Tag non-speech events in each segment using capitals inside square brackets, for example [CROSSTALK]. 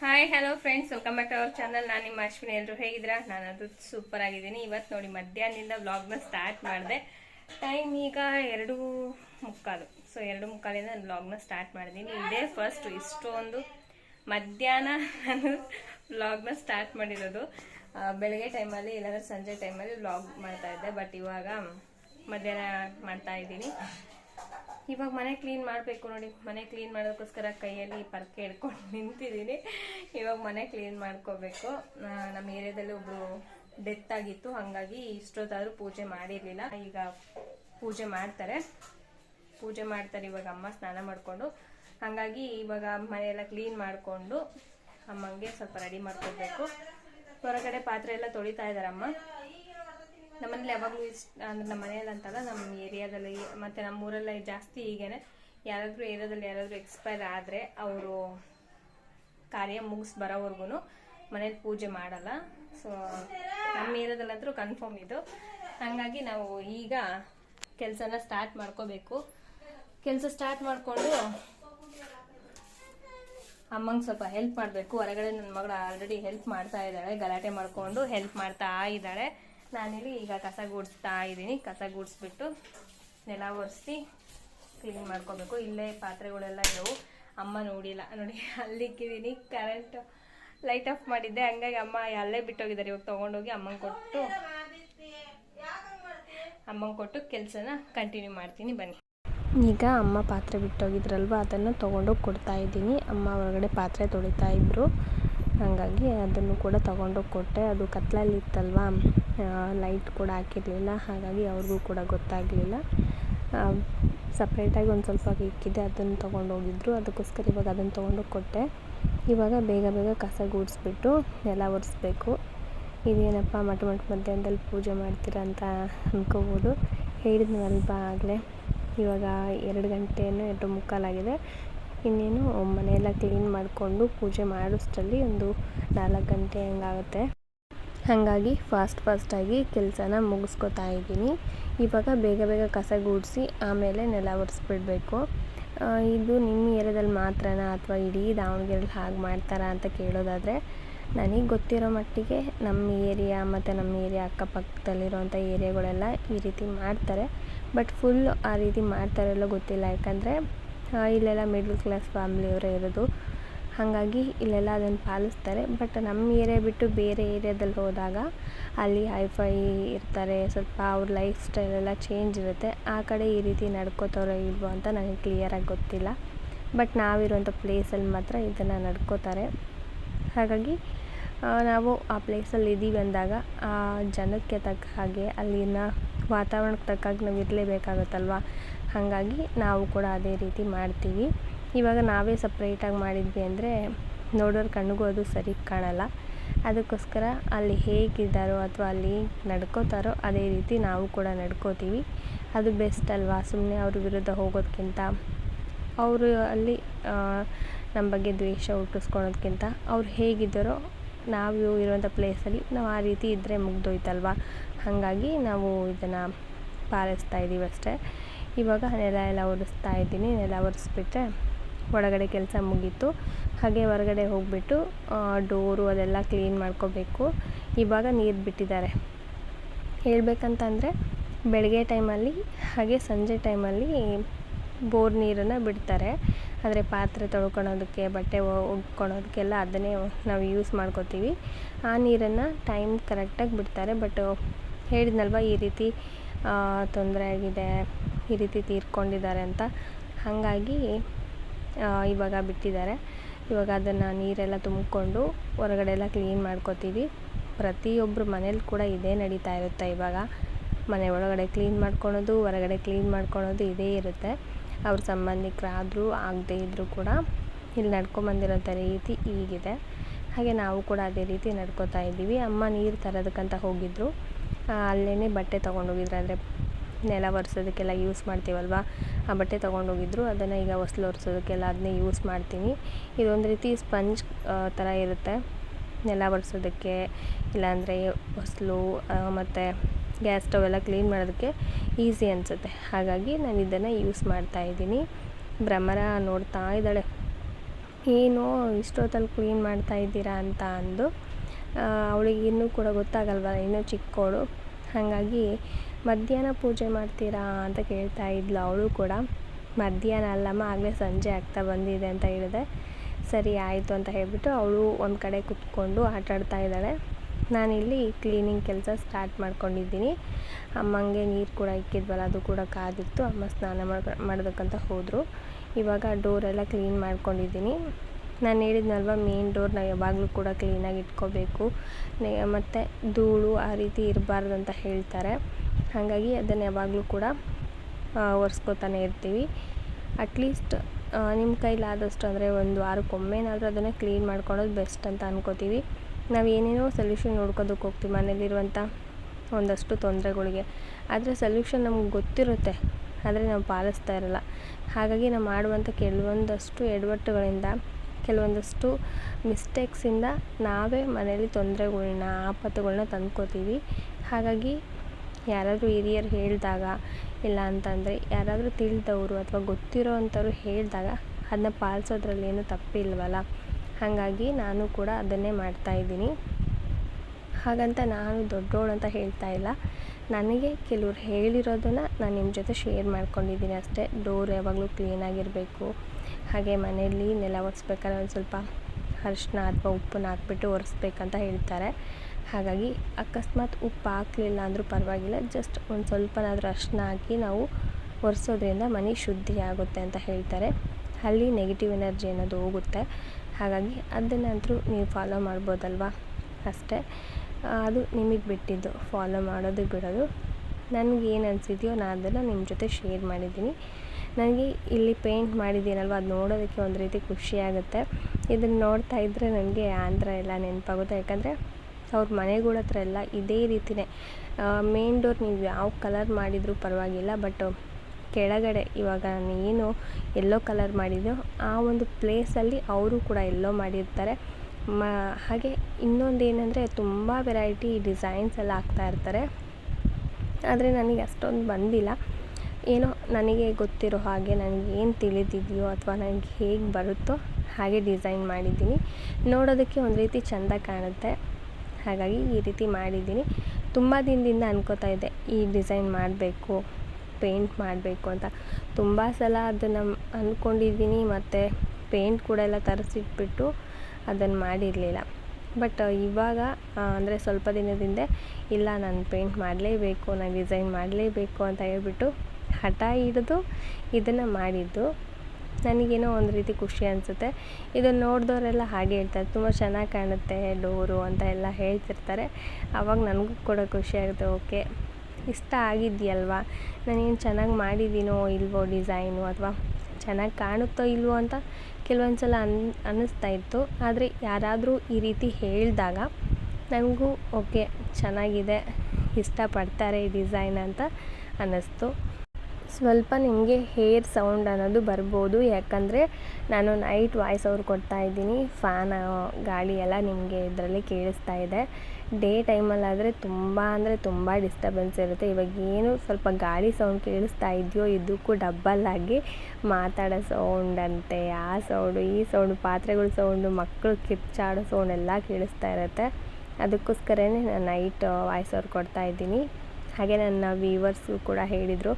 Hi hello friends welcome back to our channel ನಾನು ನಿಮ್ಮ ಅಶ್ವಿನಿ. ಎಲ್ಲರೂ ಹೇಗಿದ್ದೀರಾ? ನಾನು ಅದು ಸೂಪರ್ ಆಗಿದ್ದೀನಿ. ಇವತ್ತು ನೋಡಿ ಮಧ್ಯಾಹ್ನದಿಂದ ವ್ಲಾಗ್ನ ಸ್ಟಾರ್ಟ್ ಮಾಡಿದೆ. ಟೈಮ್ ಈಗ ಎರಡು ಮುಕ್ಕಾಲು. ಸೊ ಎರಡು ಮುಕ್ಕಾಲಿಂದ ನಾನು ವ್ಲಾಗ್ನ ಸ್ಟಾರ್ಟ್ ಮಾಡಿದ್ದೀನಿ. ಇದೇ ಫಸ್ಟ್ ಇಷ್ಟೊಂದು ಮಧ್ಯಾಹ್ನ ನಾನು ವ್ಲಾಗ್ನ ಸ್ಟಾರ್ಟ್ ಮಾಡಿರೋದು. ಬೆಳಗ್ಗೆ ಟೈಮಲ್ಲಿ ಇಲ್ಲಾಂದ್ರೆ ಸಂಜೆ ಟೈಮಲ್ಲಿ ವ್ಲಾಗ್ ಮಾಡ್ತಾ ಇದ್ದೆ. ಬಟ್ ಇವಾಗ ಮಧ್ಯಾಹ್ನ ಮಾಡ್ತಾ ಇದ್ದೀನಿ. ಇವಾಗ ಮನೆ ಕ್ಲೀನ್ ಮಾಡಬೇಕು ನೋಡಿ. ಮನೆ ಕ್ಲೀನ್ ಮಾಡೋದಕ್ಕೋಸ್ಕರ ಕೈಯಲ್ಲಿ ಪರ್ಕೆ ಹಿಡ್ಕೊಂಡು [LAUGHS] ನಿಂತಿದ್ದೀನಿ. ಇವಾಗ ಮನೆ ಕ್ಲೀನ್ ಮಾಡ್ಕೋಬೇಕು. ನಮ್ಮ ಏರಿಯಾದಲ್ಲಿ ಒಬ್ರು ಡೆತ್ ಆಗಿತ್ತು. ಹಾಗಾಗಿ ಇಷ್ಟೊತ್ತಾದರೂ ಪೂಜೆ ಮಾಡಿರಲಿಲ್ಲ. ಈಗ ಪೂಜೆ ಮಾಡ್ತಾರೆ. ಪೂಜೆ ಮಾಡ್ತಾರೆ. ಇವಾಗ ಅಮ್ಮ ಸ್ನಾನ ಮಾಡಿಕೊಂಡು. ಹಾಗಾಗಿ ಇವಾಗ ಮನೆಯೆಲ್ಲ ಕ್ಲೀನ್ ಮಾಡಿಕೊಂಡು ಅಮ್ಮಂಗೆ ಸ್ವಲ್ಪ ರೆಡಿ ಮಾಡ್ಕೋಬೇಕು ಹೊರಗಡೆ ಪಾತ್ರೆ ಎಲ್ಲ ತೊಳಿತಾ ಇದ್ದಾರೆ ಅಮ್ಮ ನಮ್ಮನೇಲಿ ಯಾವಾಗಲೂ ಇಷ್ಟ, ಅಂದ್ರೆ ನಮ್ಮ ಮನೆಯಲ್ಲಿ ಅಂತಲ್ಲ, ನಮ್ಮ ಏರಿಯಾದಲ್ಲಿ, ಮತ್ತು ನಮ್ಮ ಊರಲ್ಲಿ ಜಾಸ್ತಿ ಹೀಗೇನೆ, ಯಾರಾದರೂ ಏರಿಯಾದಲ್ಲಿ ಯಾರಾದರೂ ಎಕ್ಸ್ಪೈರ್ ಆದರೆ ಅವರು ಕಾರ್ಯ ಮುಗಿಸ್ ಬರೋವರೆಗೂ ಮನೇಲಿ ಪೂಜೆ ಮಾಡಲ್ಲ. ಸೊ ನಮ್ಮ ಏರಿಯಾದಲ್ಲಾದರೂ ಕನ್ಫರ್ಮ್ ಇದು. ಹಾಗಾಗಿ ನಾವು ಈಗ ಕೆಲಸನ ಸ್ಟಾರ್ಟ್ ಮಾಡ್ಕೋಬೇಕು. ಕೆಲಸ ಸ್ಟಾರ್ಟ್ ಮಾಡಿಕೊಂಡು ಅಮ್ಮಂಗೆ ಸ್ವಲ್ಪ ಹೆಲ್ಪ್ ಮಾಡಬೇಕು. ಹೊರಗಡೆ ನನ್ನ ಮಗಳು ಆಲ್ರೆಡಿ ಹೆಲ್ಪ್ ಮಾಡ್ತಾ ಇದ್ದಾಳೆ, ಗಲಾಟೆ ಮಾಡಿಕೊಂಡು ಹೆಲ್ಪ್ ಮಾಡ್ತಾ ಇದ್ದಾಳೆ. ನಾನಿಲ್ಲಿ ಈಗ ಕಸ ಗುಡಿಸ್ತಾ ಇದ್ದೀನಿ. ಕಸ ಗುಡಿಸ್ಬಿಟ್ಟು ನೆಲ ಒರೆಸಿ ಕ್ಲೀನ್ ಮಾಡ್ಕೋಬೇಕು. ಇಲ್ಲೇ ಪಾತ್ರೆಗಳೆಲ್ಲ ಇದ್ದವು ಅಮ್ಮ ನೋಡಿಲ್ಲ. ನೋಡಿ, ಅಲ್ಲಿಕ್ಕಿದ್ದೀನಿ. ಕರೆಂಟ್ ಲೈಟ್ ಆಫ್ ಮಾಡಿದ್ದೆ. ಹಂಗಾಗಿ ಅಮ್ಮ ಅಲ್ಲೇ ಬಿಟ್ಟೋಗಿದ್ದಾರೆ. ಇವಾಗ ತೊಗೊಂಡೋಗಿ ಅಮ್ಮಂಗೆ ಕೊಟ್ಟು ಅಮ್ಮಂಗೆ ಕೊಟ್ಟು ಕೆಲಸನ ಕಂಟಿನ್ಯೂ ಮಾಡ್ತೀನಿ. ಬನ್ನಿ. ಈಗ ಅಮ್ಮ ಪಾತ್ರೆ ಬಿಟ್ಟೋಗಿದ್ರಲ್ವ? ಅದನ್ನು ತೊಗೊಂಡೋಗಿ ಕೊಡ್ತಾ ಇದ್ದೀನಿ. ಅಮ್ಮ ಹೊರಗಡೆ ಪಾತ್ರೆ ತೊಳಿತಾ ಇದ್ದರು ಹಾಗಾಗಿ ಅದನ್ನು ಕೂಡ ತೊಗೊಂಡೋಗಿ ಕೊಟ್ಟೆ. ಅದು ಕತ್ಲಲ್ಲಿ ಇತ್ತಲ್ವ ಲೈಟ್ ಕೂಡ ಹಾಕಿರಲಿಲ್ಲ. ಹಾಗಾಗಿ ಅವ್ರಿಗೂ ಕೂಡ ಗೊತ್ತಾಗಲಿಲ್ಲ. ಸಪ್ರೇಟಾಗಿ ಒಂದು ಸ್ವಲ್ಪ ಇಕ್ಕಿದ್ದೆ ಅದನ್ನು ತೊಗೊಂಡೋಗಿದ್ರು ಅದಕ್ಕೋಸ್ಕರ ಇವಾಗ ಅದನ್ನು ತೊಗೊಂಡೋಗಿ ಕೊಟ್ಟೆ. ಇವಾಗ ಬೇಗ ಬೇಗ ಕಸ ಗೂಡಿಸ್ಬಿಟ್ಟು ನೆಲ ಒರೆಸ್ಬೇಕು. ಇದೇನಪ್ಪ, ಮಠ ಮಠ ಮಧ್ಯಾಹ್ನದಲ್ಲಿ ಪೂಜೆ ಮಾಡ್ತೀರ ಅಂತ ಅಂದ್ಕೋಬೋದು ಹೇಳಿದ್ನಲ್ಪ ಆಗಲೇ. ಇವಾಗ ಎರಡು ಗಂಟೆಯನ್ನು ಎರಡು ಮುಕ್ಕಾಲಾಗಿದೆ. ಇನ್ನೇನು ಮನೆಯೆಲ್ಲ ಕ್ಲೀನ್ ಮಾಡಿಕೊಂಡು ಪೂಜೆ ಮಾಡೋಷ್ಟರಲ್ಲಿ ಒಂದು ನಾಲ್ಕು ಗಂಟೆ ಹಂಗಾಗುತ್ತೆ. ಹಾಗಾಗಿ ಫಾಸ್ಟ್ ಫಾಸ್ಟಾಗಿ ಕೆಲಸನ ಮುಗಿಸ್ಕೊತಾ ಇದ್ದೀನಿ. ಇವಾಗ ಬೇಗ ಬೇಗ ಕಸ ಗೂಡಿಸಿ ಆಮೇಲೆ ನೆಲ ಒರೆಸ್ಬಿಡ್ಬೇಕು. ಇದು ನಿಮ್ಮ ಏರಿಯಾದಲ್ಲಿ ಮಾತ್ರನಾ ಅಥವಾ ಇಡೀ ದಾವಣಗೆರೆಯಲ್ಲಿ ಹಾಗೆ ಮಾಡ್ತಾರಾ ಅಂತ ಕೇಳೋದಾದರೆ ನನಗೆ ಗೊತ್ತಿರೋ ಮಟ್ಟಿಗೆ ನಮ್ಮ ಏರಿಯಾ ಮತ್ತು ನಮ್ಮ ಏರಿಯಾ ಅಕ್ಕಪಕ್ಕದಲ್ಲಿರೋಂಥ ಏರಿಯಾಗಳೆಲ್ಲ ಈ ರೀತಿ ಮಾಡ್ತಾರೆ. ಬಟ್ ಫುಲ್ ಆ ರೀತಿ ಮಾಡ್ತಾರೆಲ್ಲ ಗೊತ್ತಿಲ್ಲ. ಯಾಕಂದರೆ ಇಲ್ಲೆಲ್ಲ ಮಿಡ್ಲ್ ಕ್ಲಾಸ್ ಫ್ಯಾಮ್ಲಿಯವರೇ ಇರೋದು. ಹಾಗಾಗಿ ಇಲ್ಲೆಲ್ಲ ಅದನ್ನು ಪಾಲಿಸ್ತಾರೆ. ಬಟ್ ನಮ್ಮ ಏರಿಯಾ ಬಿಟ್ಟು ಬೇರೆ ಏರಿಯಾದಲ್ಲಿ ಹೋದಾಗ ಅಲ್ಲಿ ಹೈಫೈ ಇರ್ತಾರೆ. ಸ್ವಲ್ಪ ಅವ್ರ ಲೈಫ್ ಸ್ಟೈಲ್ ಎಲ್ಲ ಚೇಂಜ್ ಇರುತ್ತೆ. ಆ ಕಡೆ ಈ ರೀತಿ ನಡ್ಕೋತಾರೋ ಇಲ್ವೋ ಅಂತ ನನಗೆ ಕ್ಲಿಯರಾಗಿ ಗೊತ್ತಿಲ್ಲ. ಬಟ್ ನಾವಿರುವಂಥ ಪ್ಲೇಸಲ್ಲಿ ಮಾತ್ರ ಇದನ್ನು ನಡ್ಕೋತಾರೆ. ಹಾಗಾಗಿ ನಾವು ಆ ಪ್ಲೇಸಲ್ಲಿ ಇದ್ದೀವಿ ಅಂದಾಗ ಆ ಜನಕ್ಕೆ ತಕ್ಕ ಹಾಗೆ ಅಲ್ಲಿನ ವಾತಾವರಣಕ್ಕೆ ತಕ್ಕ ಹಾಗೆ ನಾವು ಇರಲೇಬೇಕಾಗತ್ತಲ್ವ? ಹಾಗಾಗಿ ನಾವು ಕೂಡ ಅದೇ ರೀತಿ ಮಾಡ್ತೀವಿ. ಇವಾಗ ನಾವೇ ಸಪ್ರೇಟಾಗಿ ಮಾಡಿದ್ವಿ ಅಂದರೆ ನೋಡೋರ ಕಣ್ಣಿಗೂ ಅದು ಸರಿ ಕಾಣಲ್ಲ. ಅದಕ್ಕೋಸ್ಕರ ಅಲ್ಲಿ ಹೇಗಿದ್ದಾರೋ ಅಥವಾ ಅಲ್ಲಿ ನಡ್ಕೋತಾರೋ ಅದೇ ರೀತಿ ನಾವು ಕೂಡ ನಡ್ಕೋತೀವಿ. ಅದು ಬೆಸ್ಟ್ ಅಲ್ವಾ? ಸುಮ್ಮನೆ ಅವ್ರ ವಿರುದ್ಧ ಹೋಗೋದಕ್ಕಿಂತ ಅವರು ಅಲ್ಲಿ ನಮ್ಮ ಬಗ್ಗೆ ದ್ವೇಷ ಹುಟ್ಟಿಸ್ಕೊಳೋದ್ಕಿಂತ ಅವ್ರು ಹೇಗಿದ್ದಾರೋ ನಾವು ಇರುವಂಥ ಪ್ಲೇಸಲ್ಲಿ ನಾವು ಆ ರೀತಿ ಇದ್ದರೆ ಮುಗ್ದೋಯ್ತಲ್ವ? ಹಾಗಾಗಿ ನಾವು ಇದನ್ನು ಪಾಲಿಸ್ತಾ ಇದ್ದೀವಿ ಅಷ್ಟೇ. ಇವಾಗ ನೆಲ ಎಲ್ಲ ಒರೆಸ್ತಾ ಇದ್ದೀನಿ. ನೆಲ ಒರೆಸ್ಬಿಟ್ರೆ ಒಳಗಡೆ ಕೆಲಸ ಮುಗೀತು. ಹಾಗೆ ಹೊರಗಡೆ ಹೋಗಿಬಿಟ್ಟು ಡೋರು ಅದೆಲ್ಲ ಕ್ಲೀನ್ ಮಾಡ್ಕೋಬೇಕು. ಇವಾಗ ನೀರು ಬಿಟ್ಟಿದ್ದಾರೆ. ಹೇಳ್ಬೇಕಂತಂದರೆ ಬೆಳಗ್ಗೆ ಟೈಮಲ್ಲಿ ಹಾಗೆ ಸಂಜೆ ಟೈಮಲ್ಲಿ ಬೋರ್ ನೀರನ್ನು ಬಿಡ್ತಾರೆ. ಆದರೆ ಪಾತ್ರೆ ತೊಳ್ಕೊಳೋದಕ್ಕೆ, ಬಟ್ಟೆ ಒಗ್ಕೊಳೋದಕ್ಕೆಲ್ಲ ಅದನ್ನೇ ನಾವು ಯೂಸ್ ಮಾಡ್ಕೋತೀವಿ. ಆ ನೀರನ್ನು ಟೈಮ್ ಕರೆಕ್ಟಾಗಿ ಬಿಡ್ತಾರೆ. ಬಟ್ ಹೇಳಿದ್ನಲ್ವ, ಈ ರೀತಿ ತೊಂದರೆ ಆಗಿದೆ, ಈ ರೀತಿ ತೀರ್ಕೊಂಡಿದ್ದಾರೆ ಅಂತ. ಹಾಗಾಗಿ ಇವಾಗ ಬಿಟ್ಟಿದ್ದಾರೆ. ಇವಾಗ ಅದನ್ನು ನೀರೆಲ್ಲ ತುಂಬಿಕೊಂಡು ಹೊರಗಡೆ ಎಲ್ಲ ಕ್ಲೀನ್ ಮಾಡ್ಕೋತೀವಿ. ಪ್ರತಿಯೊಬ್ಬರ ಮನೇಲಿ ಕೂಡ ಇದೇ ನಡೀತಾ ಇರುತ್ತೆ ಇವಾಗ. ಮನೆ ಒಳಗಡೆ ಕ್ಲೀನ್ ಮಾಡ್ಕೊಳೋದು, ಹೊರಗಡೆ ಕ್ಲೀನ್ ಮಾಡ್ಕೊಳೋದು ಇದೇ ಇರುತ್ತೆ. ಅವ್ರ ಸಂಬಂಧಿಕರಾದರೂ ಆಗದೇ ಇದ್ದರೂ ಕೂಡ ಇಲ್ಲಿ ನಡ್ಕೊಂಬಂದಿರೋಂಥ ರೀತಿ ಈಗಿದೆ ಹಾಗೆ ನಾವು ಕೂಡ ಅದೇ ರೀತಿ ನಡ್ಕೋತಾ ಇದ್ದೀವಿ. ಅಮ್ಮ ನೀರು ತರೋದಕ್ಕಂತ ಹೋಗಿದ್ದರು ಅಲ್ಲೇ ಬಟ್ಟೆ ತೊಗೊಂಡೋಗಿದ್ರು ಅಂದರೆ ನೆಲ ಒರೆಸೋದಕ್ಕೆಲ್ಲ ಯೂಸ್ ಮಾಡ್ತೀವಲ್ವ? ಆ ಬಟ್ಟೆ ತೊಗೊಂಡೋಗಿದ್ರು. ಅದನ್ನು ಈಗ ಹೊಸ್ಲು ಒರೆಸೋದಕ್ಕೆಲ್ಲ ಅದನ್ನೇ ಯೂಸ್ ಮಾಡ್ತೀನಿ. ಇದೊಂದು ರೀತಿ ಸ್ಪಂಜ್ ಥರ ಇರುತ್ತೆ. ನೆಲ ಒರೆಸೋದಕ್ಕೆ, ಇಲ್ಲಾಂದರೆ ಹೊಸ್ಲು ಮತ್ತು ಗ್ಯಾಸ್ ಸ್ಟವ್ ಎಲ್ಲ ಕ್ಲೀನ್ ಮಾಡೋದಕ್ಕೆ ಈಸಿ ಅನಿಸುತ್ತೆ. ಹಾಗಾಗಿ ನಾನು ಇದನ್ನು ಯೂಸ್ ಮಾಡ್ತಾ ಇದ್ದೀನಿ. ಭ್ರಮರ ನೋಡ್ತಾ ಇದ್ದಾಳೆ. ಏನು ಇಷ್ಟೊತ್ತಲ್ಲಿ ಕ್ಲೀನ್ ಮಾಡ್ತಾ ಇದ್ದೀರಾ? ಅಂತ ಅಂದು ಅವಳಿಗೆ ಇನ್ನೂ ಕೂಡ ಗೊತ್ತಾಗಲ್ವ ಇನ್ನೂ ಚಿಕ್ಕೋಳು. ಹಾಗಾಗಿ ಮಧ್ಯಾಹ್ನ ಪೂಜೆ ಮಾಡ್ತೀರಾ ಅಂತ ಕೇಳ್ತಾ ಇದ್ಲು ಅವಳು ಕೂಡ. ಮಧ್ಯಾಹ್ನ ಅಲ್ಲಮ್ಮ, ಆಗಲೇ ಸಂಜೆ ಆಗ್ತಾ ಬಂದಿದೆ ಅಂತ ಹೇಳಿದೆ. ಸರಿ, ಆಯಿತು ಅಂತ ಹೇಳಿಬಿಟ್ಟು ಅವಳು ಒಂದು ಕಡೆ ಕುತ್ಕೊಂಡು ಆಟ ಆಡ್ತಾ ಇದ್ದಾಳೆ. ನಾನಿಲ್ಲಿ ಕ್ಲೀನಿಂಗ್ ಕೆಲಸ ಸ್ಟಾರ್ಟ್ ಮಾಡ್ಕೊಂಡಿದ್ದೀನಿ. ಅಮ್ಮಂಗೆ ನೀರು ಕೂಡ ಇಕ್ಕಿದ್ವಲ್ಲ, ಅದು ಕೂಡ ಕಾದಿತ್ತು. ಅಮ್ಮ ಸ್ನಾನ ಮಾಡ್ಕೊ ಮಾಡೋದಕ್ಕಂತ ಹೋದರು. ಇವಾಗ ಡೋರೆಲ್ಲ ಕ್ಲೀನ್ ಮಾಡ್ಕೊಂಡಿದ್ದೀನಿ. ನಾನು ಹೇಳಿದ್ನಲ್ವ ಮೇನ್ ಡೋರ್ ನಾವು ಯಾವಾಗಲೂ ಕೂಡ ಕ್ಲೀನಾಗಿ ಇಟ್ಕೋಬೇಕು. ಮತ್ತು ಧೂಳು ಆ ರೀತಿ ಇರಬಾರ್ದು ಅಂತ ಹೇಳ್ತಾರೆ. ಹಾಗಾಗಿ ಅದನ್ನು ಯಾವಾಗಲೂ ಕೂಡ ಒರೆಸ್ಕೋತಾನೆ ಇರ್ತೀವಿ. ಅಟ್ಲೀಸ್ಟ್ ನಿಮ್ಮ ಕೈಲಾದಷ್ಟು ಅಂದರೆ ಒಂದು ವಾರಕ್ಕೊಮ್ಮೆನಾದರೂ ಅದನ್ನು ಕ್ಲೀನ್ ಮಾಡ್ಕೊಳೋದು ಬೆಸ್ಟ್ ಅಂತ ಅನ್ಕೋತೀವಿ. ನಾವು ಏನೇನೋ ಸೊಲ್ಯೂಷನ್ ನೋಡ್ಕೋದಕ್ಕೆ ಹೋಗ್ತೀವಿ ಮನೇಲಿರುವಂಥ ಒಂದಷ್ಟು ತೊಂದರೆಗಳಿಗೆ. ಆದರೆ ಸೊಲ್ಯೂಷನ್ ನಮ್ಗೆ ಗೊತ್ತಿರುತ್ತೆ, ಆದರೆ ನಾವು ಪಾಲಿಸ್ತಾ ಇರಲ್ಲ. ಹಾಗಾಗಿ ನಾವು ಮಾಡುವಂಥ ಕೆಲವೊಂದಷ್ಟು ಎಡವಟ್ಟುಗಳಿಂದ, ಕೆಲವೊಂದಷ್ಟು ಮಿಸ್ಟೇಕ್ಸಿಂದ ನಾವೇ ಮನೇಲಿ ತೊಂದರೆಗಳ್ನ ಆಪತ್ತುಗಳನ್ನ ತಂದ್ಕೋತೀವಿ. ಹಾಗಾಗಿ ಯಾರಾದರೂ ಹಿರಿಯರು ಹೇಳಿದಾಗ ಇಲ್ಲ ಅಂತಂದರೆ, ಯಾರಾದರೂ ತಿಳಿದವರು ಅಥವಾ ಗೊತ್ತಿರೋ ಅಂಥವ್ರು ಹೇಳಿದಾಗ ಅದನ್ನ ಪಾಲಿಸೋದ್ರಲ್ಲಿ ಏನೂ ತಪ್ಪಿಲ್ವಲ್ಲ. ಹಾಗಾಗಿ ನಾನು ಕೂಡ ಅದನ್ನೇ ಮಾಡ್ತಾಯಿದ್ದೀನಿ ಹಾಗಂತ ನಾನು ದೊಡ್ಡೋಳು ಅಂತ ಹೇಳ್ತಾ ಇಲ್ಲ. ನನಗೆ ಕೆಲವ್ರು ಹೇಳಿರೋದನ್ನು ನಾನು ನಿಮ್ಮ ಜೊತೆ ಶೇರ್ ಮಾಡ್ಕೊಂಡಿದ್ದೀನಿ ಅಷ್ಟೇ. ಡೋರ್ ಯಾವಾಗಲೂ ಕ್ಲೀನಾಗಿರಬೇಕು ಹಾಗೆ ಮನೆಯಲ್ಲಿ ನೆಲ ಒರೆಸ್ಬೇಕಾದ್ರೆ ಒಂದು ಸ್ವಲ್ಪ ಅರಿಶಿನ ಅಥವಾ ಉಪ್ಪನ್ನ ಹಾಕ್ಬಿಟ್ಟು ಒರೆಸ್ಬೇಕಂತ ಹೇಳ್ತಾರೆ. ಹಾಗಾಗಿ ಅಕಸ್ಮಾತ್ ಉಪ್ಪು ಹಾಕಲಿಲ್ಲ ಅಂದರೂ ಪರವಾಗಿಲ್ಲ ಜಸ್ಟ್ ಒಂದು ಸ್ವಲ್ಪನಾದರೂ ಅರಿಶಿನ ಹಾಕಿ ನಾವು ಒರೆಸೋದ್ರಿಂದ ಮನೆ ಶುದ್ಧಿ ಆಗುತ್ತೆ ಅಂತ ಹೇಳ್ತಾರೆ. ಅಲ್ಲಿ ನೆಗೆಟಿವ್ ಎನರ್ಜಿ ಅನ್ನೋದು ಹೋಗುತ್ತೆ. ಹಾಗಾಗಿ ಅದನ್ನಂತರೂ ನೀವು ಫಾಲೋ ಮಾಡ್ಬೋದಲ್ವಾ? ಅಷ್ಟೇ. ಅದು ನಿಮಗೆ ಬಿಟ್ಟಿದ್ದು ಫಾಲೋ ಮಾಡೋದು ಬಿಡೋದು. ನನಗೆ ಏನು ಅನಿಸಿದೆಯೋ ನಾನು ಅದನ್ನು ನಿಮ್ಮ ಜೊತೆ ಶೇರ್ ಮಾಡಿದ್ದೀನಿ. ನನಗೆ ಇಲ್ಲಿ ಪೇಂಟ್ ಮಾಡಿದ್ದೀನಲ್ವ, ಅದು ನೋಡೋದಕ್ಕೆ ಒಂದು ರೀತಿ ಖುಷಿಯಾಗುತ್ತೆ ಇದನ್ನು ನೋಡ್ತಾ ಇದ್ದರೆ ನನಗೆ ಆಂಧ್ರ ಎಲ್ಲ ನೆನಪಾಗುತ್ತೆ. ಯಾಕಂದರೆ ಅವ್ರ ಮನೆಗಳ ಹತ್ರ ಎಲ್ಲ ಇದೇ ರೀತಿನೇ. ಮೇನ್ ಡೋರ್ ನೀವು ಯಾವ ಕಲರ್ ಮಾಡಿದರೂ ಪರವಾಗಿಲ್ಲ ಬಟ್ ಕೆಳಗಡೆ ಇವಾಗ ಏನು ಎಲ್ಲೋ ಕಲರ್ ಮಾಡಿದ್ಯೋ ಆ ಒಂದು ಪ್ಲೇಸಲ್ಲಿ ಅವರು ಕೂಡ ಎಲ್ಲೋ ಮಾಡಿರ್ತಾರೆ. ಮ, ಹಾಗೆ ಇನ್ನೊಂದು ಏನಂದರೆ ತುಂಬ ವೆರೈಟಿ ಡಿಸೈನ್ಸ್ ಎಲ್ಲ ಇರ್ತಾರೆ. ಆದರೆ ನನಗೆ ಅಷ್ಟೊಂದು ಬಂದಿಲ್ಲ. ಏನೋ ನನಗೆ ಗೊತ್ತಿರೋ ಹಾಗೆ ನನಗೆ ಏನು ತಿಳಿದಿದೆಯೋ ಅಥವಾ ನನಗೆ ಹೇಗೆ ಬರುತ್ತೋ ಹಾಗೆ ಡಿಸೈನ್ ಮಾಡಿದ್ದೀನಿ. ನೋಡೋದಕ್ಕೆ ಒಂದು ರೀತಿ ಚೆಂದ ಕಾಣುತ್ತೆ. ಹಾಗಾಗಿ ಈ ರೀತಿ ಮಾಡಿದ್ದೀನಿ. ತುಂಬ ದಿನದಿಂದ ಅನ್ಕೋತಾ ಇದ್ದೆ, ಈ ಡಿಸೈನ್ ಮಾಡಬೇಕು, ಪೇಂಟ್ ಮಾಡಬೇಕು ಅಂತ. ತುಂಬ ಸಲ ಅದನ್ನು ಅಂದ್ಕೊಂಡಿದ್ದೀನಿ ಮತ್ತು ಪೇಂಟ್ ಕೂಡ ಎಲ್ಲ ತರಿಸಿಟ್ಬಿಟ್ಟು ಅದನ್ನು ಮಾಡಿರಲಿಲ್ಲ. ಬಟ್ ಇವಾಗ ಅಂದರೆ ಸ್ವಲ್ಪ ದಿನದಿಂದ, ಇಲ್ಲ ನಾನು ಪೇಂಟ್ ಮಾಡಲೇಬೇಕು, ನಾನು ಡಿಸೈನ್ ಮಾಡಲೇಬೇಕು ಅಂತ ಹೇಳ್ಬಿಟ್ಟು ಹಠ ಹಿಡಿದು ಇದನ್ನು ಮಾಡಿದ್ದು. ನನಗೇನೋ ಒಂದು ರೀತಿ ಖುಷಿ ಅನಿಸುತ್ತೆ. ಇದನ್ನು ನೋಡಿದವರೆಲ್ಲ ಹಾಗೆ ಹೇಳ್ತಾರೆ, ತುಂಬ ಚೆನ್ನಾಗಿ ಕಾಣುತ್ತೆ ಡೋರು ಅಂತ ಎಲ್ಲ ಹೇಳ್ತಿರ್ತಾರೆ. ಆವಾಗ ನನಗೂ ಕೂಡ ಖುಷಿ ಆಗುತ್ತೆ, ಓಕೆ, ಇಷ್ಟ ಆಗಿದೆಯಲ್ವಾ? ನಾನೇನು ಚೆನ್ನಾಗಿ ಮಾಡಿದ್ದೀನೋ ಇಲ್ವೋ ಡಿಸೈನು ಅಥವಾ ಚೆನ್ನಾಗಿ ಕಾಣುತ್ತೋ ಇಲ್ವೋ ಅಂತ ಕೆಲವೊಂದು ಸಲ ಅನ್, ಅನ್ನಿಸ್ತಾ ಇತ್ತು. ಆದರೆ ಯಾರಾದರೂ ಈ ರೀತಿ ಹೇಳಿದಾಗ ನನಗೂ, ಓಕೆ, ಚೆನ್ನಾಗಿದೆ, ಇಷ್ಟಪಡ್ತಾರೆ ಈ ಡಿಸೈನ್ ಅಂತ ಅನ್ನಿಸ್ತು. ಸ್ವಲ್ಪ ನಿಮಗೆ ಹೇರ್ ಸೌಂಡ್ ಅನ್ನೋದು ಬರ್ಬೋದು. ಯಾಕಂದರೆ ನಾನು ನೈಟ್ ವಾಯ್ಸ್ ಅವ್ರು ಕೊಡ್ತಾ ಇದ್ದೀನಿ. ಫ್ಯಾನ್ ಗಾಳಿ ಎಲ್ಲ ನಿಮಗೆ ಇದರಲ್ಲಿ ಕೇಳಿಸ್ತಾ ಇದೆ. ಡೇ ಟೈಮಲ್ಲಾದರೆ ತುಂಬ ಅಂದರೆ ತುಂಬ ಡಿಸ್ಟರ್ಬೆನ್ಸ್ ಇರುತ್ತೆ. ಇವಾಗ ಏನು ಸ್ವಲ್ಪ ಗಾಳಿ ಸೌಂಡ್ ಕೇಳಿಸ್ತಾ ಇದೆಯೋ ಇದಕ್ಕೂ ಆಗಿ ಮಾತಾಡೋ ಸೌಂಡ್ ಅಂತೆ. ಆ ಸೌಂಡು, ಈ ಸೌಂಡು, ಪಾತ್ರೆಗಳ ಸೌಂಡು, ಮಕ್ಕಳು ಕಿರ್ಚಾಡೋ ಸೌಂಡ್ ಎಲ್ಲ ಕೇಳಿಸ್ತಾ ಇರುತ್ತೆ. ಅದಕ್ಕೋಸ್ಕರನೇ ನಾನು ನೈಟ್ ವಾಯ್ಸ್ ಅವ್ರು ಕೊಡ್ತಾ ಇದ್ದೀನಿ. ಹಾಗೆ ನನ್ನ ವೀವರ್ಸು ಕೂಡ ಹೇಳಿದರು,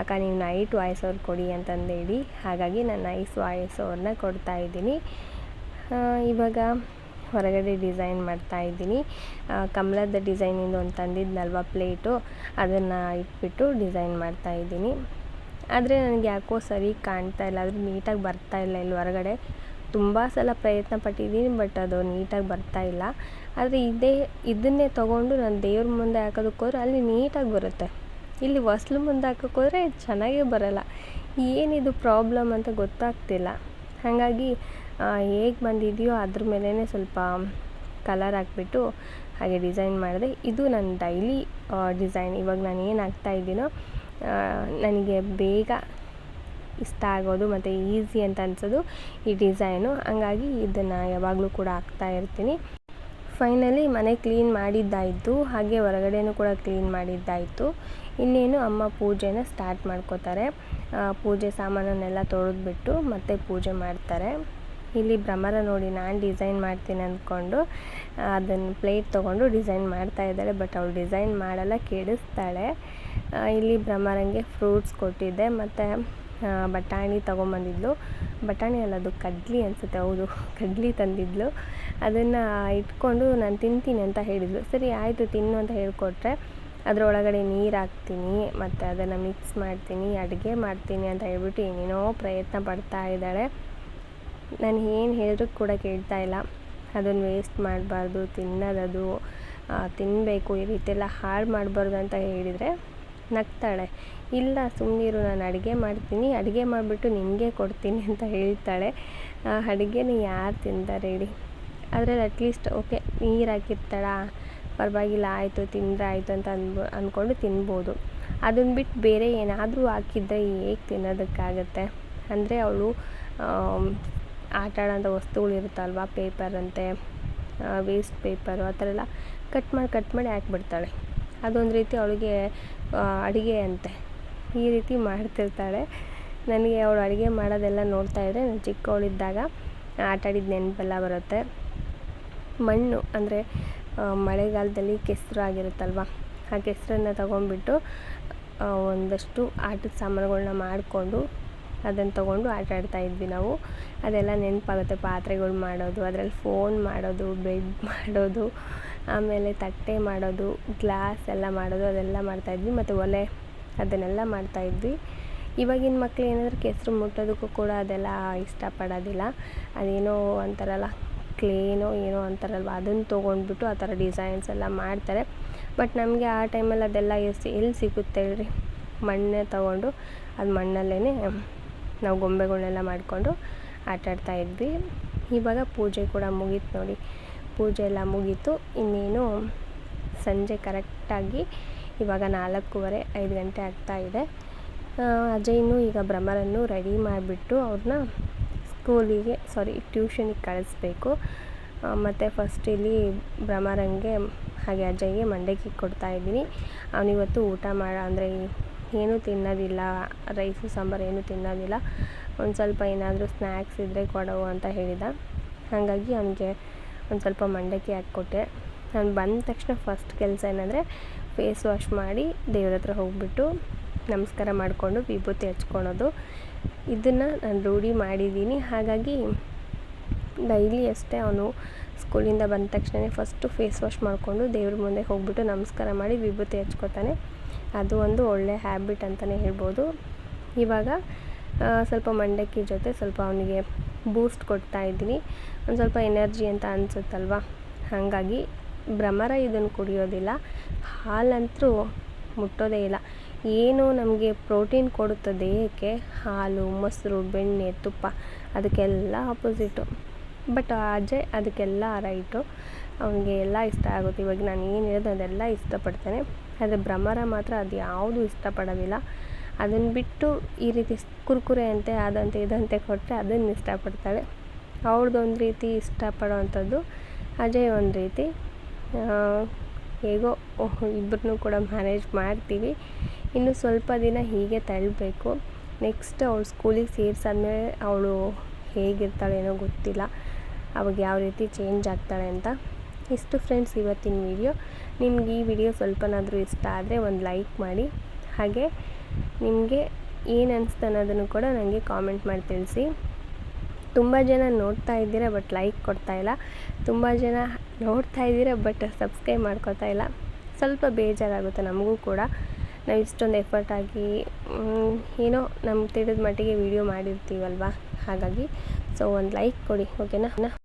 ಅಕ್ಕ ನೀವು ನೈಟ್ ವಾಯ್ಸ್ ಓವರ್ ಕೊಡಿ ಅಂತಂದೇಳಿ. ಹಾಗಾಗಿ ನಾನು ನೈಸ್ ವಾಯ್ಸ್ ಓವರ್ನ ಕೊಡ್ತಾ ಇದ್ದೀನಿ. ಇವಾಗ ಹೊರಗಡೆ ಡಿಸೈನ್ ಮಾಡ್ತಾ ಇದ್ದೀನಿ. ಕಮಲದ ಡಿಸೈನಿಂದ ಒಂದು ತಂದಿದ್ನಲ್ವ ಪ್ಲೇಟು ಅದನ್ನು ಇಟ್ಬಿಟ್ಟು ಡಿಸೈನ್ ಮಾಡ್ತಾ ಇದ್ದೀನಿ. ಆದರೆ ನನಗೆ ಯಾಕೋ ಸರಿ ಕಾಣ್ತಾ ಇಲ್ಲ. ಅದು ನೀಟಾಗಿ ಬರ್ತಾ ಇಲ್ಲ ಇಲ್ಲಿ ಹೊರಗಡೆ. ತುಂಬ ಸಲ ಪ್ರಯತ್ನ ಪಟ್ಟಿದ್ದೀನಿ ಬಟ್ ಅದು ನೀಟಾಗಿ ಬರ್ತಾ ಇಲ್ಲ. ಆದರೆ ಇದೇ ಇದನ್ನೇ ತೊಗೊಂಡು ನಾನು ದೇವ್ರ ಮುಂದೆ ಹಾಕೋದಕ್ಕೋದ್ರೆ ಅಲ್ಲಿ ನೀಟಾಗಿ ಬರುತ್ತೆ. ಇಲ್ಲಿ ಹೊಸ್ಲು ಮುಂದೆ ಹಾಕೋಕ್ಕೋದ್ರೆ ಚೆನ್ನಾಗೇ ಬರೋಲ್ಲ. ಏನಿದು ಪ್ರಾಬ್ಲಮ್ ಅಂತ ಗೊತ್ತಾಗ್ತಿಲ್ಲ. ಹಾಗಾಗಿ ಹೇಗೆ ಬಂದಿದೆಯೋ ಅದ್ರ ಮೇಲೇ ಸ್ವಲ್ಪ ಕಲರ್ ಹಾಕ್ಬಿಟ್ಟು ಹಾಗೆ ಡಿಸೈನ್ ಮಾಡಿದೆ. ಇದು ನನ್ನ ಡೈಲಿ ಡಿಸೈನ್. ಇವಾಗ ನಾನು ಏನು ಹಾಕ್ತಾಯಿದ್ದೀನೋ ನನಗೆ ಬೇಗ ಇಷ್ಟ ಆಗೋದು ಮತ್ತು ಈಸಿ ಅಂತ ಅನ್ಸೋದು ಈ ಡಿಸೈನು. ಹಂಗಾಗಿ ಇದನ್ನು ಯಾವಾಗಲೂ ಕೂಡ ಹಾಕ್ತಾ ಇರ್ತೀನಿ. ಫೈನಲಿ ಮನೆ ಕ್ಲೀನ್ ಮಾಡಿದ್ದಾಯಿತು. ಹಾಗೆ ಹೊರಗಡೆನೂ ಕೂಡ ಕ್ಲೀನ್ ಮಾಡಿದ್ದಾಯಿತು. ಇನ್ನೇನು ಅಮ್ಮ ಪೂಜೆನ ಸ್ಟಾರ್ಟ್ ಮಾಡ್ಕೋತಾರೆ. ಪೂಜೆ ಸಾಮಾನನ್ನೆಲ್ಲ ತೊಳೆದ್ಬಿಟ್ಟು ಮತ್ತೆ ಪೂಜೆ ಮಾಡ್ತಾರೆ. ಇಲ್ಲಿ ಭ್ರಮರ ನೋಡಿ ನಾನು ಡಿಸೈನ್ ಮಾಡ್ತೀನಿ ಅಂದ್ಕೊಂಡು ಅದನ್ನು ಪ್ಲೇಟ್ ತೊಗೊಂಡು ಡಿಸೈನ್ ಮಾಡ್ತಾ ಇದ್ದಾಳೆ ಬಟ್ ಅವಳು ಡಿಸೈನ್ ಮಾಡಲ್ಲ, ಕೆಡಿಸ್ತಾಳೆ. ಇಲ್ಲಿ ಭ್ರಮರಂಗೆ ಫ್ರೂಟ್ಸ್ ಕೊಟ್ಟಿದ್ದೆ. ಮತ್ತು ಬಟಾಣಿ ತೊಗೊಂಬಂದಿದ್ಲು. ಬಟಾಣಿ ಅಲ್ಲ, ಅದು ಕಡ್ಲಿ ಅನಿಸುತ್ತೆ, ಹೌದು. [LAUGHS] ಕಡ್ಲಿ ತಂದಿದ್ಲು. ಅದನ್ನು ಇಟ್ಕೊಂಡು ನಾನು ತಿಂತೀನಿ ಅಂತ ಹೇಳಿದ್ಲು. ಸರಿ, ಆಯಿತು, ತಿನ್ನು ಅಂತ ಹೇಳಿಕೊಟ್ರೆ ಅದರೊಳಗಡೆ ನೀರು ಹಾಕ್ತೀನಿ, ಮತ್ತು ಅದನ್ನು ಮಿಕ್ಸ್ ಮಾಡ್ತೀನಿ, ಅಡುಗೆ ಮಾಡ್ತೀನಿ ಅಂತ ಹೇಳ್ಬಿಟ್ಟು ಏನೇನೋ ಪ್ರಯತ್ನ ಪಡ್ತಾ ಇದ್ದಾಳೆ. ನಾನು ಏನು ಹೇಳಿದ್ರು ಕೂಡ ಕೇಳ್ತಾ ಇಲ್ಲ. ಅದನ್ನು ವೇಸ್ಟ್ ಮಾಡಬಾರ್ದು, ತಿನ್ನೋದದು ತಿನ್ನಬೇಕು ಈ ರೀತಿಯೆಲ್ಲ ಹಾಳು ಮಾಡಬಾರ್ದು ಅಂತ ಹೇಳಿದರೆ ನಗ್ತಾಳೆ. ಇಲ್ಲ ಸುಮ್ಮನಿರು ನಾನು ಅಡುಗೆ ಮಾಡ್ತೀನಿ. ಅಡುಗೆ ಮಾಡಿಬಿಟ್ಟು ನಿಮಗೆ ಕೊಡ್ತೀನಿ ಅಂತ ಹೇಳ್ತಾಳೆ. ಅಡುಗೆನ ಯಾರು ತಿಂತಾರೆ ಹೇಳಿ. ಅದ್ರಲ್ಲಿ ಅಟ್ಲೀಸ್ಟ್ ಓಕೆ ನೀರು ಹಾಕಿರ್ತಾಳ. ಪರವಾಗಿಲ್ಲ, ಆಯಿತು, ತಿಂದರೆ ಆಯಿತು ಅಂತ ಅನ್ಬೋ ಅಂದ್ಕೊಂಡು ತಿನ್ಬೋದು. ಅದನ್ನ ಬಿಟ್ಟು ಬೇರೆ ಏನಾದರೂ ಹಾಕಿದ್ದರೆ ಹೇಗೆ ತಿನ್ನೋದಕ್ಕಾಗತ್ತೆ? ಅಂದರೆ ಅವಳು ಆಟ ಆಡೋಂಥ ಪೇಪರ್ ಅಂತೆ ವೇಸ್ಟ್ ಪೇಪರು ಆ ಥರ ಎಲ್ಲ ಕಟ್ ಮಾಡಿ ಕಟ್ ಮಾಡಿ ಹಾಕ್ಬಿಡ್ತಾಳೆ. ಅದೊಂದು ರೀತಿ ಅವಳಿಗೆ ಅಡುಗೆ ಅಂತೆ. ಈ ರೀತಿ ಮಾಡ್ತಿರ್ತಾಳೆ. ನನಗೆ ಅವಳು ಅಡುಗೆ ಮಾಡೋದೆಲ್ಲ ನೋಡ್ತಾ ಇದ್ದರೆ ನಾನು ಚಿಕ್ಕವಳಿದ್ದಾಗ ಆಟಾಡಿದ ನೆನಪೆಲ್ಲ ಬರುತ್ತೆ. ಮಣ್ಣು ಅಂದರೆ ಮಳೆಗಾಲದಲ್ಲಿ ಕೆಸರು ಆಗಿರುತ್ತಲ್ವ? ಆ ಕೆಸರನ್ನ ತಗೊಂಡ್ಬಿಟ್ಟು ಒಂದಷ್ಟು ಆಟದ ಸಾಮಾನುಗಳನ್ನ ಮಾಡಿಕೊಂಡು ಅದನ್ನು ತೊಗೊಂಡು ಆಟ ಆಡ್ತಾಯಿದ್ವಿ ನಾವು. ಅದೆಲ್ಲ ನೆನಪಾಗುತ್ತೆ. ಪಾತ್ರೆಗಳು ಮಾಡೋದು, ಅದರಲ್ಲಿ ಫೋನ್ ಮಾಡೋದು, ಬೆಡ್ ಮಾಡೋದು, ಆಮೇಲೆ ತಟ್ಟೆ ಮಾಡೋದು, ಗ್ಲಾಸ್ ಎಲ್ಲ ಮಾಡೋದು, ಅದೆಲ್ಲ ಮಾಡ್ತಾಯಿದ್ವಿ ಮತ್ತು ಒಲೆ ಅದನ್ನೆಲ್ಲ ಮಾಡ್ತಾಯಿದ್ವಿ ಇವಾಗಿನ ಮಕ್ಳು ಏನಾದರೂ ಕೆಸರು ಮುಟ್ಟೋದಕ್ಕೂ ಕೂಡ ಅದೆಲ್ಲ ಇಷ್ಟಪಡೋದಿಲ್ಲ. ಅದೇನೋ ಅಂತಾರಲ್ಲ ಕ್ಲೇನೋ ಏನೋ ಅಂತಾರಲ್ವ ಅದನ್ನು ತೊಗೊಂಡ್ಬಿಟ್ಟು ಆ ಥರ ಡಿಸೈನ್ಸ್ ಎಲ್ಲ ಮಾಡ್ತಾರೆ. ಬಟ್ ನಮಗೆ ಆ ಟೈಮಲ್ಲಿ ಅದೆಲ್ಲ ಎಸ್, ಎಲ್ಲಿ ಸಿಗುತ್ತೆ ಹೇಳ್ರಿ? ಮಣ್ಣೆ ತೊಗೊಂಡು ಅದು ಮಣ್ಣಲ್ಲೇ ನಾವು ಗೊಂಬೆಗಳನ್ನೆಲ್ಲ ಮಾಡಿಕೊಂಡು ಆಟಾಡ್ತಾ ಇದ್ವಿ. ಇವಾಗ ಪೂಜೆ ಕೂಡ ಮುಗೀತು ನೋಡಿ. ಪೂಜೆ ಎಲ್ಲ ಮುಗೀತು. ಇನ್ನೇನು ಸಂಜೆ ಕರೆಕ್ಟಾಗಿ ಇವಾಗ ನಾಲ್ಕೂವರೆ, ಐದು ಗಂಟೆ ಆಗ್ತಾ ಇದೆ. ಅಜಯ್ನು ಈಗ ಭ್ರಮರನ್ನು ರೆಡಿ ಮಾಡಿಬಿಟ್ಟು ಅವ್ರನ್ನ ಸ್ಕೂಲಿಗೆ ಸಾರಿ ಟ್ಯೂಷನಿಗೆ ಕಳಿಸ್ಬೇಕು. ಮತ್ತು ಫಸ್ಟ್ ಇಲ್ಲಿ ಭ್ರಮರಂಗೆ, ಹಾಗೆ ಅಜಯ್ಗೆ ಮಂಡಕ್ಕಿ ಕೊಡ್ತಾ ಇದ್ದೀನಿ. ಅವನಿವತ್ತು ಊಟ ಮಾಡ, ಅಂದರೆ ಏನೂ ತಿನ್ನೋದಿಲ್ಲ ರೈಸು ಸಾಂಬಾರು ಏನೂ ತಿನ್ನೋದಿಲ್ಲ. ಒಂದು ಸ್ವಲ್ಪ ಏನಾದರೂ ಸ್ನ್ಯಾಕ್ಸ್ ಇದ್ದರೆ ಕೊಡವು ಅಂತ ಹೇಳಿದ. ಹಾಗಾಗಿ ಅವನಿಗೆ ಒಂದು ಸ್ವಲ್ಪ ಮಂಡಕ್ಕಿ ಹಾಕ್ಕೊಟ್ಟೆ. ನಾನು ಬಂದ ತಕ್ಷಣ ಫಸ್ಟ್ ಕೆಲಸ ಏನಂದರೆ ಫೇಸ್ ವಾಶ್ ಮಾಡಿ ದೇವ್ರ ಹತ್ರ ಹೋಗ್ಬಿಟ್ಟು ನಮಸ್ಕಾರ ಮಾಡಿಕೊಂಡು ವಿಭೂತಿ ಹಚ್ಕೊಳೋದು. ಇದನ್ನು ನಾನು ರೂಢಿ ಮಾಡಿದ್ದೀನಿ. ಹಾಗಾಗಿ ಡೈಲಿ ಅಷ್ಟೇ ಅವನು ಸ್ಕೂಲಿಂದ ಬಂದ ತಕ್ಷಣ ಫಸ್ಟು ಫೇಸ್ ವಾಶ್ ಮಾಡಿಕೊಂಡು ದೇವ್ರ ಮುಂದೆ ಹೋಗ್ಬಿಟ್ಟು ನಮಸ್ಕಾರ ಮಾಡಿ ವಿಭೂತಿ ಹಚ್ಕೋತಾನೆ. ಅದು ಒಂದು ಒಳ್ಳೆಯ ಹ್ಯಾಬಿಟ್ ಅಂತಲೇ ಹೇಳ್ಬೋದು. ಇವಾಗ ಸ್ವಲ್ಪ ಮಂಡಕ್ಕಿ ಜೊತೆ ಸ್ವಲ್ಪ ಅವನಿಗೆ ಬೂಸ್ಟ್ ಕೊಡ್ತಾ ಇದ್ದೀನಿ. ಒಂದು ಸ್ವಲ್ಪ ಎನರ್ಜಿ ಅಂತ ಅನಿಸುತ್ತಲ್ವ? ಹಾಗಾಗಿ ಭ್ರಮರ ಇದನ್ನು ಕುಡಿಯೋದಿಲ್ಲ. ಹಾಲಂತೂ ಮುಟ್ಟೋದೇ ಇಲ್ಲ. ಏನು ನಮಗೆ ಪ್ರೋಟೀನ್ ಕೊಡುತ್ತೆ ದೇಹಕ್ಕೆ. ಹಾಲು, ಮೊಸರು, ಬೆಣ್ಣೆ, ತುಪ್ಪ, ಅದಕ್ಕೆಲ್ಲ ಆಪೋಸಿಟು ಬಟ್ ಅಜಯ್ ಅದಕ್ಕೆಲ್ಲ ರೈಟು ಅವನಿಗೆ ಎಲ್ಲ ಇಷ್ಟ ಆಗುತ್ತೆ. ಇವಾಗ ನಾನು ಏನು ಹೇಳಿದೆ ಅದೆಲ್ಲ ಇಷ್ಟಪಡ್ತಾನೆ. ಆದರೆ ಭ್ರಮರ ಮಾತ್ರ ಅದು ಯಾವುದು ಇಷ್ಟಪಡೋದಿಲ್ಲ. ಅದನ್ನು ಬಿಟ್ಟು ಈ ರೀತಿ ಕುರ್ಕುರೆ ಅಂತೆ ಅದಂತೆ ಇದಂತೆ ಕೊಟ್ಟರೆ ಅದನ್ನು ಇಷ್ಟಪಡ್ತಾಳೆ. ಅವ್ಳದ್ದು ಒಂದು ರೀತಿ ಇಷ್ಟಪಡೋ ಅಂಥದ್ದು ಅಜಯ್ ಒಂದು ರೀತಿ. ಹೇಗೋ ಇಬ್ಬರನ್ನೂ ಕೂಡ ಮ್ಯಾನೇಜ್ ಮಾಡ್ತೀವಿ. ಇನ್ನು ಸ್ವಲ್ಪ ದಿನ ಹೀಗೆ ತಳ್ಳಬೇಕು ನೆಕ್ಸ್ಟ್ ಅವಳು ಸ್ಕೂಲಿಗೆ ಸೇರಿಸಾದ್ಮೇಲೆ ಅವಳು ಹೇಗಿರ್ತಾಳೇನೋ ಗೊತ್ತಿಲ್ಲ. ಅವಾಗ ಯಾವ ರೀತಿ ಚೇಂಜ್ ಆಗ್ತಾಳೆ ಅಂತ. ಇಷ್ಟು ಫ್ರೆಂಡ್ಸ್ ಇವತ್ತಿನ ವಿಡಿಯೋ ನಿಮ್ಗೆ ಈ ವಿಡಿಯೋ ಸ್ವಲ್ಪನಾದರೂ ಇಷ್ಟ ಆದರೆ ಒಂದು ಲೈಕ್ ಮಾಡಿ. ಹಾಗೆ ನಿಮಗೆ ಏನು ಅನ್ನಿಸ್ತು ಅನ್ನೋದನ್ನು ಕೂಡ ನನಗೆ ಕಾಮೆಂಟ್ ಮಾಡಿ ತಿಳಿಸಿ. ತುಂಬ ಜನ ನೋಡ್ತಾ ಇದ್ದೀರಾ ಬಟ್ ಲೈಕ್ ಕೊಡ್ತಾ ಇಲ್ಲ. ತುಂಬ ಜನ ನೋಡ್ತಾ ಇದ್ದೀರಾ ಬಟ್ ಸಬ್ಸ್ಕ್ರೈಬ್ ಮಾಡ್ಕೋತಾ ಇಲ್ಲ. ಸ್ವಲ್ಪ ಬೇಜಾರಾಗುತ್ತೆ ನಮಗೂ ಕೂಡ. ನಾವು ಇಷ್ಟೊಂದು ಎಫರ್ಟ್ ಆಗಿ ಏನೋ ನಮ್ಮ ತಿಳಿದ ಮಟ್ಟಿಗೆ ವೀಡಿಯೋ ಮಾಡಿರ್ತೀವಲ್ವಾ? ಹಾಗಾಗಿ ಸೊ ಒಂದು ಲೈಕ್ ಕೊಡಿ ಓಕೆನಾ